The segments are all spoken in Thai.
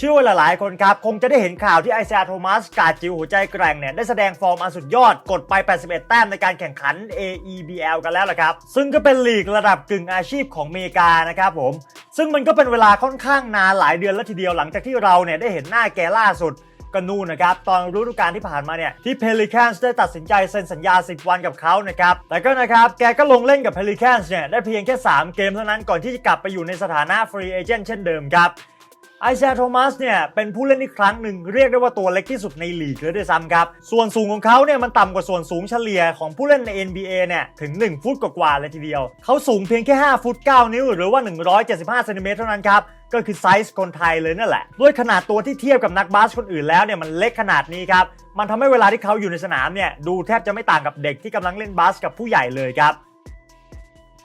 เชื่อว่าหลายๆคนครับ คงจะได้เห็นข่าวที่ไอเซียโทมัสกาดจิวหัวใจแกร่งเนี่ย ได้แสดงฟอร์มอันสุดยอดกดไป 81 แต้มในการแข่งขัน AEBL กันแล้วล่ะครับ ซึ่งก็เป็นลีกระดับกึ่งอาชีพของอเมริกานะครับผม ซึ่งมันก็เป็นเวลาค่อนข้างนานหลายเดือนแล้วทีเดียวหลังจากที่เราเนี่ยได้เห็นหน้าแกล่าสุดก็นู่นนะครับ ตอนฤดูกาลที่ผ่านมาเนี่ย ที่ Pelicans ได้ตัดสินใจเซ็นสัญญา 10 วันกับเขานะครับ แต่ก็นะครับ แกก็ลงเล่นกับ Pelicans เนี่ย ได้เพียงแค่ 3 เกมเท่านั้นก่อนที่จะกลับไปอยู่ในสถานะ Free Agent เช่นเดิมครับ ไอเซียโทมัสเนี่ยเป็นผู้เล่นอีกครั้งหนึ่งเรียกได้ว่าตัวเล็กที่สุดในลีกเลยด้วยซ้ำครับ ส่วนสูงของเขาเนี่ยมันต่ำกว่าส่วนสูงเฉลี่ยของผู้เล่นใน NBA เนี่ยถึง 1 ฟุตกว่าๆเลยทีเดียว เขาสูงเพียงแค่ 5 ฟุต 9 นิ้ว หรือว่า 175เซนติเมตรเท่านั้นครับก็คือไซส์คนไทยเลยนั่นแหละ ด้วยขนาดตัวที่เทียบกับนักบาสคนอื่นแล้วเนี่ยมันเล็กขนาดนี้ครับ มันทำให้เวลาที่เขาอยู่ในสนามเนี่ยดูแทบจะไม่ต่างกับเด็กที่กำลังเล่นบาสกับผู้ใหญ่เลยครับ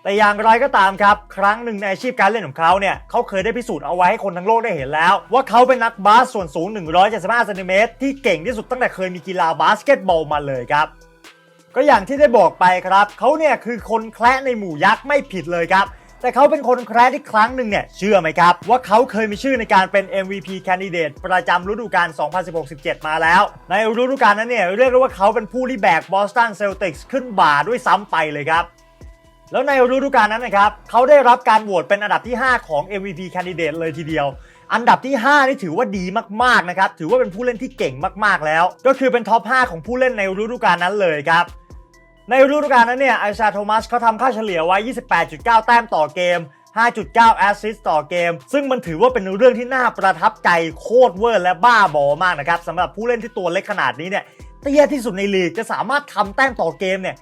แต่อย่างไรก็ตามครับ ครั้งหนึ่งในอาชีพการเล่นของเขาเนี่ยเขาเคยได้พิสูจน์เอาไว้ให้คนทั้งโลกได้เห็นแล้ว ว่าเขาเป็นนักบาสส่วนสูง 175เซนติเมตรที่เก่งที่สุดตั้งแต่เคยมีกีฬาบาสเกตบอลมาเลยครับก็อย่างที่ได้บอกไปครับเขาเนี่ยคือคนแคระในหมู่ยักษ์ไม่ผิดเลยครับแต่เขาเป็นคนแคระที่ครั้งหนึ่งเนี่ยเชื่อไหมครับ ว่าเขาเคยมีชื่อในการเป็น MVP candidate ประจำฤดูกาล 2016-17 มาแล้ว ในฤดูกาลนั้นเนี่ยเรียกได้ว่าเขาเป็นผู้ที่แบก Boston Celtics ขึ้นบ่าด้วยซ้ำไปเลยครับ แล้วในฤดูกาลนั้นนะครับเขาได้รับการโหวตเป็นอันดับที่ 5 ของ MVP candidate เลยทีเดียว อันดับที่ 5 นี่ถือว่าดีมากๆนะครับ ถือว่าเป็นผู้เล่นที่เก่งมากๆแล้ว ก็คือเป็นท็อป 5 ของผู้เล่นในฤดูกาลนั้นเลยครับ ในฤดูกาลนั้นเนี่ยไอชาโทมัสเขาทำค่าเฉลี่ยไว้ 28.9 แต้มต่อเกม 5.9 แอสซิสต์ต่อเกม ซึ่งมันถือว่าเป็นเรื่องที่น่าประทับใจโคตรเวอร์และบ้าบอมากนะครับสำหรับผู้เล่นที่ตัวเล็กขนาดนี้เนี่ย เตี้ยที่สุดในลีกจะสามารถทำแต้มต่อเกมเนี่ย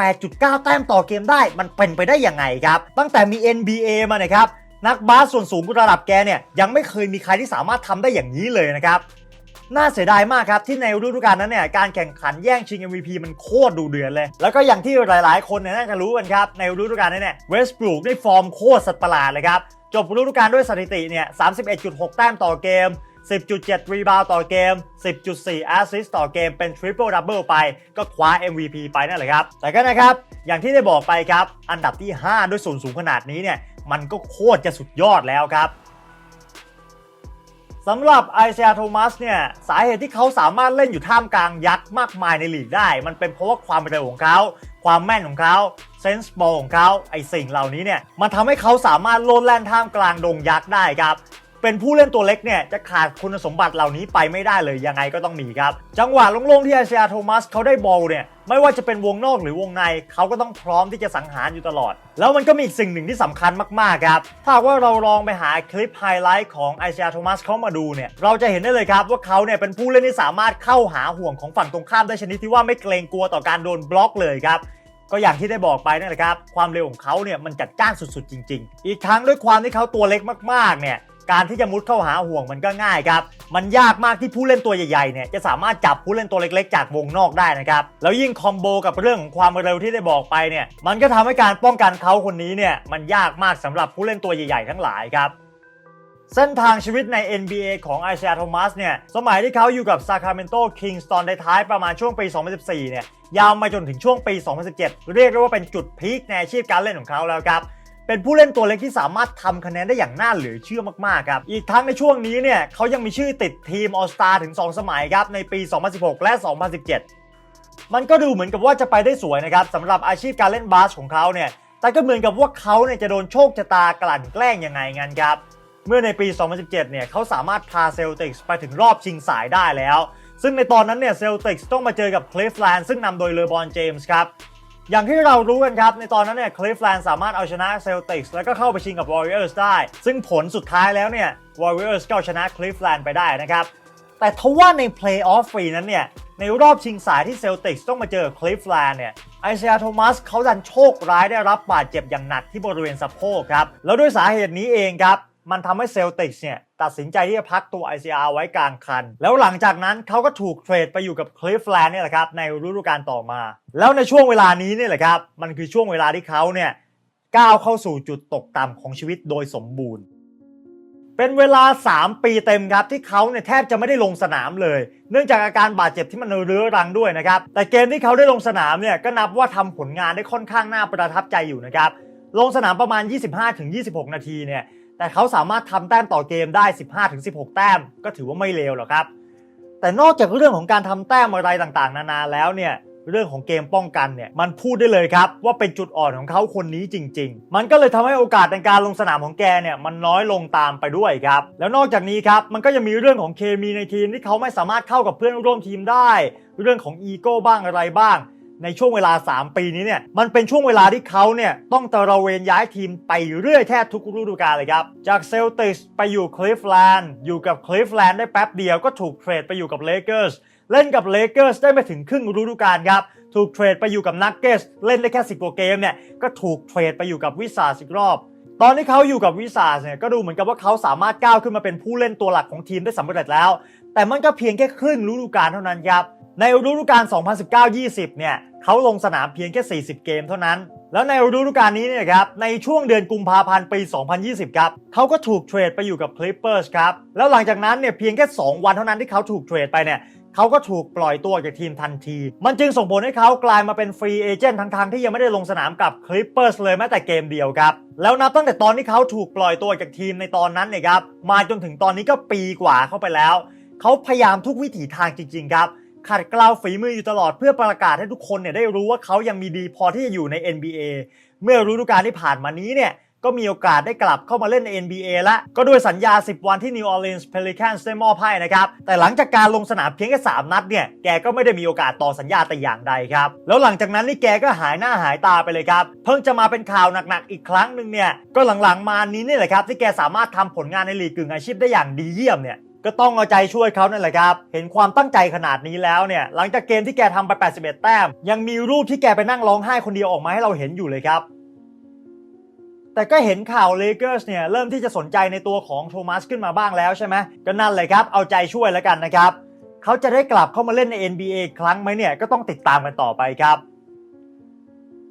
28.9 แต้มต่อเกมได้ มันเป็นไปได้ยังไงครับ ตั้งแต่มี NBA มาเนี่ยครับ นักบาสส่วนสูงระดับแกเนี่ย ยังไม่เคยมีใครที่สามารถทำได้อย่างนี้เลยนะครับ น่าเสียดายมากครับ ที่ในฤดูกาลนั้นเนี่ย การแข่งขันแย่งชิง MVP มันโคตรดูเดือดเลย แล้วก็อย่างที่หลายๆ คนเนี่ยน่าจะรู้กันครับ ในฤดูกาลนั้นเนี่ยเวสต์บรูคได้ฟอร์มโคตรสัตว์ประหลาดเลยครับ จบฤดูกาลด้วยสถิติเนี่ย 31.6 แต้มต่อเกม 10.7 รีบาวต่อเกม 10.4 แอสซิสต์ต่อเกมเป็นทริปเปิลดับเบิลไป ก็คว้า MVP ไปนั่นแหละครับ แต่ก็นะครับ อย่างที่ได้บอกไปครับ อันดับที่ 5 ด้วยส่วนสูงขนาดนี้เนี่ย มันก็โคตรจะสุดยอดแล้วครับสำหรับไอเซียโทมัสเนี่ยสาเหตุที่เขาสามารถเล่นอยู่ท่ามกลางยักษ์มากมายในลีกได้ มันเป็นเพราะว่าความเร็วของเขา ความแม่นของเขาเซนส์บอลของเขาไอสิ่งเหล่านี้เนี่ยมันทำให้เขาสามารถโลดแล่นท่ามกลางดงยักษ์ได้ครับ เป็นผู้เล่นตัวเล็กเนี่ยจะขาดคุณสมบัติเหล่านี้ไปไม่ได้เลยยังไงก็ต้องมีครับ จังหวะโล่งๆที่ไอเซียโทมัสเขาได้บอลเนี่ยไม่ว่าจะเป็นวงนอกหรือวงในเขาก็ต้องพร้อมที่จะสังหารอยู่ตลอด แล้วมันก็มีอีกสิ่งหนึ่งที่สำคัญมากๆครับ ถ้าว่าเราลองไปหาคลิปไฮไลท์ของไอเซียโทมัสเขามาดูเนี่ยเราจะเห็นได้เลยครับว่าเขาเนี่ยเป็นผู้เล่นที่สามารถเข้าหาห่วงของฝั่งตรงข้ามได้ชนิดที่ว่าไม่เกรงกลัวต่อการโดนบล็อกเลยครับก็อย่างที่ได้บอกไปนั่นแหละครับ ความเร็วของเขาเนี่ยมันจัดจ้านสุดๆจริง ๆ อีกทั้งด้วยความที่เขาตัวเล็กมากๆเนี่ย การที่จะมุดเข้าหาห่วงมันก็ง่ายครับ มันยากมากที่ผู้เล่นตัวใหญ่ๆเนี่ยจะสามารถจับผู้เล่นตัวเล็กๆ จากวงนอกได้นะครับ แล้วยิ่งคอมโบกับเรื่องของความเร็วที่ได้บอกไปเนี่ย มันก็ทำให้การป้องกันเขาคนนี้เนี่ยมันยากมากสำหรับผู้เล่นตัวใหญ่ๆทั้งหลายครับเส้นทางชีวิตใน NBA ของไอเซียโทมัสเนี่ย สมัยที่เขาอยู่กับ Sacramento Kings ตอนท้ายๆประมาณช่วงปี 2014 เนี่ย ยาวมาจนถึงช่วงปี 2017 เรียกได้ว่าเป็นจุดพีคในอาชีพการเล่นของเขาแล้วครับ เป็นผู้เล่นตัวเล็กที่สามารถทำคะแนนได้อย่างน่าเหลือเชื่อมากๆครับ อีกทั้งในช่วงนี้เนี่ยเขายังมีชื่อติดทีม All Star ถึง 2 สมัยครับ ในปี 2016 และ 2017 มันก็ดูเหมือนกับว่าจะไปได้สวยนะครับสำหรับอาชีพการเล่นบาสของเขาเนี่ยแต่ก็เหมือนกับว่าเขาเนี่ยจะโดนโชคชะตากลั่นแกล้งยังไงงั้นครับเมื่อในปี 2017 เนี่ยเขาสามารถพาเซลติกส์ไปถึงรอบชิงสายได้แล้ว ซึ่งในตอนนั้นเนี่ยเซลติกส์ต้องมาเจอกับคลิฟแลนด์ซึ่งนำโดยเลบอนเจมส์ครับ อย่างที่เรารู้กันครับ ในตอนนั้นเนี่ยคลิฟแลนด์สามารถเอาชนะเซลติกส์แล้วก็เข้าไปชิงกับวอริเออร์สได้ ซึ่งผลสุดท้ายแล้วเนี่ยวอริเออร์สก็เอาชนะคลิฟแลนด์ไปได้นะครับ แต่ทว่าในเพลย์ออฟฟรีนั้นเนี่ย ในรอบชิงสายที่เซลติกส์ต้องมาเจอคลิฟแลนด์เนี่ยไอเซียโทมัสเขาดันโชคร้ายได้รับบาดเจ็บอย่างหนักที่บริเวณสะโพกครับ แล้วด้วยสาเหตุนี้เองครับ มันทำให้เซลติกส์เนี่ย ตัดสินใจที่จะพักตัว ICR ไว้กลางคัน แล้วหลังจากนั้นเขาก็ถูกเทรดไปอยู่กับคลิฟแลนด์เนี่ยแหละครับในฤดูกาลต่อมา แล้วในช่วงเวลานี้เนี่ยแหละครับมันคือช่วงเวลาที่เขาเนี่ยก้าวเข้าสู่จุดตกต่ำของชีวิตโดยสมบูรณ์ เป็นเวลา 3 ปีเต็มครับที่เขาเนี่ยแทบจะไม่ได้ลงสนามเลย เนื่องจากอาการบาดเจ็บที่มันเรื้อรังด้วยนะครับ แต่เกมที่เขาได้ลงสนามเนี่ยก็นับว่าทำผลงานได้ค่อนข้างน่าประทับใจอยู่นะครับ ลงสนามประมาณ 25-26 นาทีเนี่ย แต่เขาสามารถทำแต้มต่อเกมได้ 15-16 แต้ม ก็ถือว่าไม่เลวหรอกครับ แต่นอกจากเรื่องของการทำแต้มอะไรต่างๆ นานาแล้วเนี่ยเรื่องของเกมป้องกันเนี่ยมันพูดได้เลยครับ ว่าเป็นจุดอ่อนของเขาคนนี้จริง ๆ มันก็เลยทำให้โอกาสในการลงสนามของแกเนี่ยมันน้อยลงตามไปด้วยครับ แล้วนอกจากนี้ครับมันก็ยังมีเรื่องของเคมีในทีมที่เขาไม่สามารถเข้ากับเพื่อนร่วมทีมได้ เรื่องของอีโก้บ้างอะไรบ้าง ในช่วงเวลา 3 ปีนี้เนี่ยมันเป็นช่วงเวลาที่เขาเนี่ยต้องตระเวนย้ายทีมไปเรื่อยแทบทุกฤดูกาลเลยครับ จากเซลติกไปอยู่คลิฟแลนด์อยู่กับคลิฟแลนด์ได้แป๊บเดียวก็ถูกเทรดไปอยู่กับเลเกอร์สเล่นกับเลเกอร์สได้ไม่ถึงครึ่งฤดูกาลครับ ถูกเทรดไปอยู่กับนักเกสเล่นได้แค่ 10กว่าเกมเนี่ยก็ถูกเทรดไปอยู่กับวิสาสอีกรอบตอนที่เขาอยู่กับวิสาสเนี่ยก็ดูเหมือนกับว่าเขาสามารถก้าวขึ้นมาเป็นผู้เล่นตัวหลักของทีมได้สำเร็จแล้ว แต่มันก็เพียงแค่ครึ่งฤดูกาลเท่านั้นครับ ในฤดูกาล 2019-20 เนี่ยเขาลงสนามเพียงแค่ 40 เกมเท่านั้น แล้วในฤดูกาลนี้เนี่ยครับ ในช่วงเดือนกุมภาพันธ์ปี 2020 ครับเขาก็ถูกเทรดไปอยู่กับ Clippers ครับ แล้วหลังจากนั้นเนี่ยเพียงแค่ 2 วันเท่านั้นที่เขาถูกเทรดไปเนี่ยเขาก็ถูกปล่อยตัวจากทีมทันที มันจึงส่งผลให้เขากลายมาเป็นฟรีเอเจนต์ทั้งๆที่ยังไม่ได้ลงสนามกับคลิปเปอร์สเลยแม้แต่เกมเดียวครับ แล้วนับตั้งแต่ตอนที่เขาถูกปล่อยตัวจากทีมในตอนนั้นเนี่ยครับ มาจนถึงตอนนี้ก็ปีกว่าเข้าไปแล้ว เขาพยายามทุกวิถีทางจริง ๆ ครับ ขัดเกลาฝีมืออยู่ตลอดเพื่อประกาศให้ทุกคนเนี่ยได้รู้ว่าเขายังมีดีพอที่จะอยู่ใน NBA เมื่อฤดูกาลที่ผ่านมานี้เนี่ยก็มีโอกาสได้กลับเข้ามาเล่นใน NBA ล้วก็ด้วยสัญญา 10 วันที่ New Orleans Pelicans ได้มอบให้นะครับ แต่หลังจากการลงสนามเพียงแค่ 3 นัดเนี่ย แกก็ไม่ได้มีโอกาสต่อสัญญาแต่อย่างใดครับ แล้วหลังจากนั้นนี่แกก็หายหน้าหายตาไปเลยครับ เพิ่งจะมาเป็นข่าวหนักๆ อีกครั้งหนึ่งเนี่ย ก็หลังๆมานี้นี่แหละครับที่แกสามารถทำผลงานในลีกกึ่งอาชีพได้อย่างดีเยี่ยมเนี่ย ก็ต้องเอาใจช่วยเขานั่นแหละครับ เห็นความตั้งใจขนาดนี้แล้วเนี่ย หลังจากเกมที่แกทำไป 81 แต้ม ยังมีรูปที่แกไปนั่งร้องไห้คนเดียวออกมาให้เราเห็นอยู่เลยครับ แต่ก็เห็นข่าวเลเกอร์สเนี่ย เริ่มที่จะสนใจในตัวของโทมัสขึ้นมาบ้างแล้วใช่ไหมก็นั่นเลยครับ เอาใจช่วยแล้วกันนะครับ เขาจะได้กลับเข้ามาเล่นใน NBA อีกครั้งไหมเนี่ย ก็ต้องติดตามกันต่อไปครับ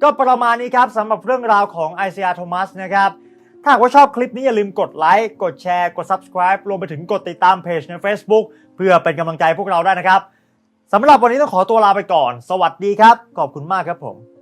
ก็ประมาณนี้ครับสำหรับเรื่องราวของไอซีอาโทมัสนะครับ ถ้าหากว่าชอบคลิปนี้อย่าลืมกดไลค์ กดแชร์ กด Subscribe รวมไปถึงกดติดตามเพจใน Facebook เพื่อเป็นกำลังใจพวกเราได้นะครับสำหรับวันนี้ต้องขอตัวลาไปก่อน สวัสดีครับ ขอบคุณมากครับผม